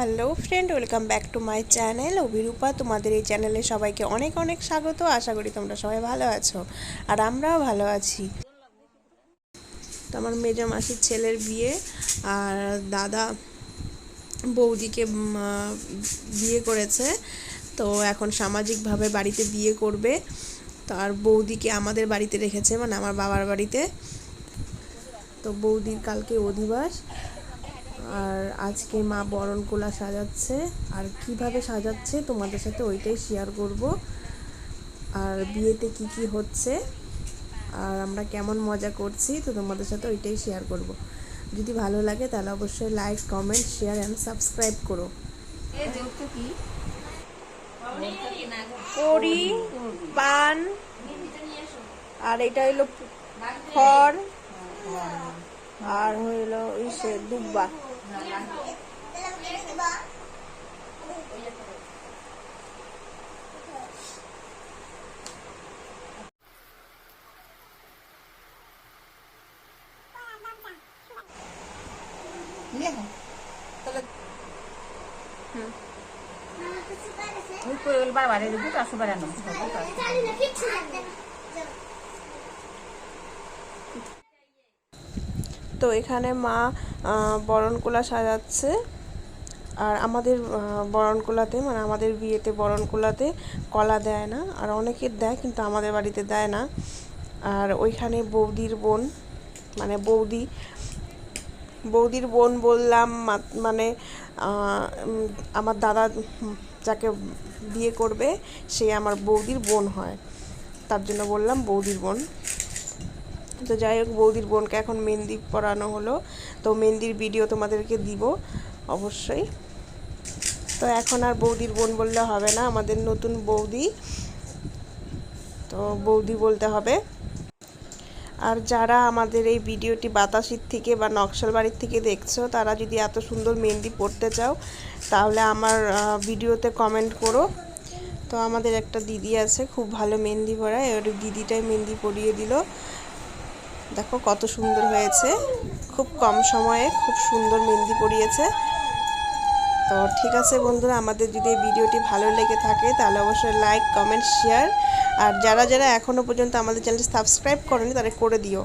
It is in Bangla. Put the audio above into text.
Hello friend, welcome back to my channel. Abhirupa, তোমাদের এই চ্যানেলে সবাইকে অনেক অনেক স্বাগত। আশা করি তোমরা সবাই ভালো আছো আর আমরাও ভালো আছি। তো আমার মেজো মাসির ছেলের বিয়ে আর দাদা বৌদিকে বিয়ে করেছে। তো এখন সামাজিকভাবে বাড়িতে বিয়ে করবে। তো আর বৌদিকে আমাদের বাড়িতে রেখেছে মানে আমার বাবার বাড়িতে। তো বৌদির কালকে অধিবাস। আর আজকে মা বরণ কোলা সাজাচ্ছে। আর কীভাবে সাজাচ্ছে তোমাদের সাথে ওইটাই শেয়ার করব। আর বিয়েতে কি কি হচ্ছে আর আমরা কেমন মজা করছি তো তোমাদের সাথে ওইটাই শেয়ার করব। যদি ভালো লাগে তাহলে অবশ্যই like comment share and subscribe করো। কড়ি পান আর এটা হইল খড় আর হইল ইসে দুব্বা। Gue kuil bar bare di buka sebenarnya. তো এখানে মা বরণকোলা সাজাচ্ছে। আর আমাদের বরণকোলাতে মানে আমাদের বিয়েতে বরণকোলাতে কলা দেয় না। আর অনেকের দেয়, কিন্তু আমাদের বাড়িতে দেয় না। আর ওইখানে বৌদির বোন মানে বৌদি, বৌদির বোন বললাম মানে আমার দাদা যাকে বিয়ে করবে, সে আমার বৌদির বোন হয়। তার জন্য বললাম বৌদির বোন। তো যাই হোক, বৌদির বোনকে এখন মেহেন্দি পরানো হলো। তো মেহেন্দির ভিডিও তোমাদেরকে দিব, অবশ্যই। তো এখন আর বৌদির বোন বললে হবে না, আমাদের নতুন বৌদি। তো বৌদি বলতে হবে। আর যারা আমাদের এই ভিডিওটি বাতাসির থেকে বা নকশাল বাড়ির থেকে দেখছ, তারা যদি এত সুন্দর মেহেন্দি পড়তে চাও, তাহলে আমার ভিডিওতে কমেন্ট করো। তো আমাদের একটা দিদি আছে, খুব ভালো মেহেন্দি পড়ায় এবার দিদিটাই মেহেন্দি পরিয়ে দিল। দেখো কত সুন্দর হয়েছে। খুব কম সময়ে খুব সুন্দর মেহেন্দি পড়িয়েছে তো ঠিক আছে বন্ধুরা, আমাদের যদি ভিডিওটি ভালো লেগে থাকে, তাহলে অবশ্যই লাইক কমেন্ট শেয়ার আর যারা যারা এখনও পর্যন্ত আমাদের চ্যানেলটি সাবস্ক্রাইব করেনি তারা করে দিও।